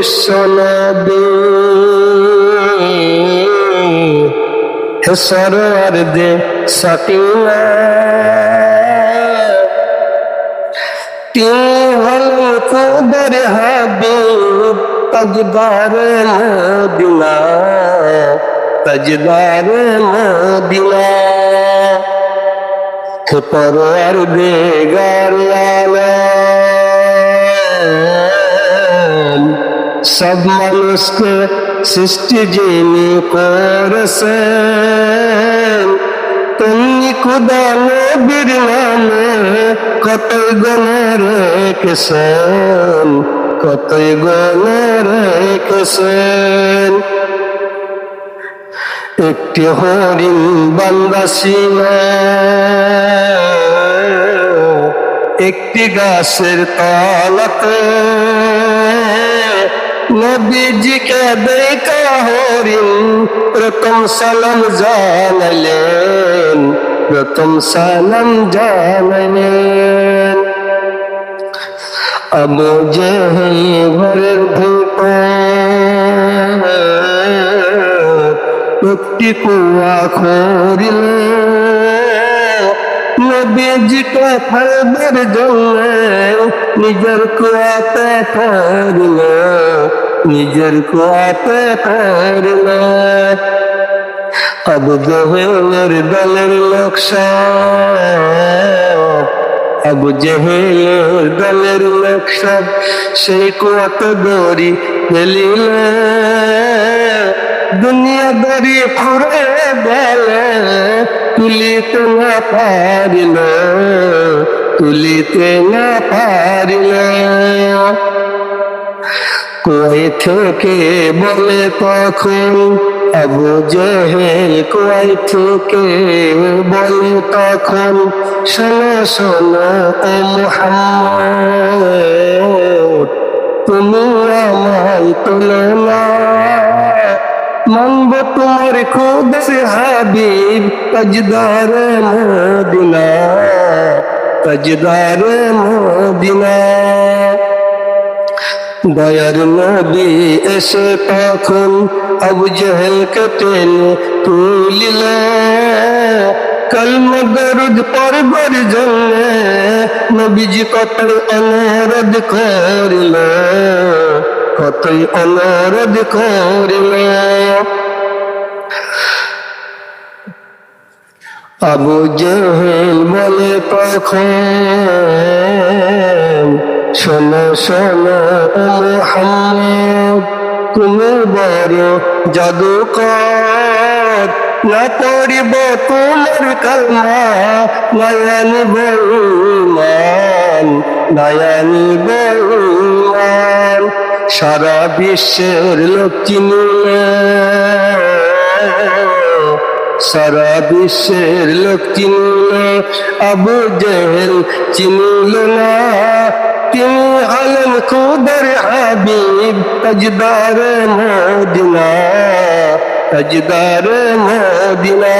বিশ্বনবী সরোয়ার দে সকিনা তিনি হলেন কুদর হাবিব তাজদার মদিনা তাজদার মদিনা। হে পরওয়ার বেগার আলম সব মানুষকে সৃষ্টি যিনি করেছেন। তুমি খুদা নবীর নামে কতই গনে রেখেছেন, কতই গনে রেখেছেন। একটি হরিণ বান্দা একটি গাছের তলাতে। নবীজিকে দেখা হরিণ প্রথম সালাম জানালেন প্রথম সালাম জানালেন আবু জেহেল ঘরের ভিতর একটি কুয়া করিল নবীজিকে ফাইবার জন্য নিজের কুয়াতে করিল নিজের কুয়াতে করিল আবু জহেলের দলের নকশা আবু জহেলের দলের নকশা সেই কুয়াতে দড়ি ফেলিল দুনিয়া দড়ি ফুরে গেলে তুলিতে না পারিল। তুলিতে না পারিল। কই থেকে বলে তখন? আবু জহেল কই থেকে বলে তখন? শোনো শোনো ও মোহাম্মদ, তুমি আমার তুলনা মানব তোমার খুদ হাবিব, তাজদার মদিনা। তাজদার মদিনা। দয়ার নবী এসে তখন আবু জহেলকে টেনে তুলিল। কলম দরুদ পরবার জন্য নবীজি কত অনুরোধ করিল, কতই অনুরোধ করিল। আবু জহেল বলে তখন, শোনো শোনো, মোহাম্মদ তুমি বড় না পড়িব তোমার কালমা নয়ন বলমান নয়ন বলমান সারা বিশ্বের লোক চিনিলে। সারা বিশ্বের লোক চিনল, আবু জেহেল চিনল না। তিনি হলেন খুদার হাবিব, তাজদার মদিনা তাজদার মদিনা।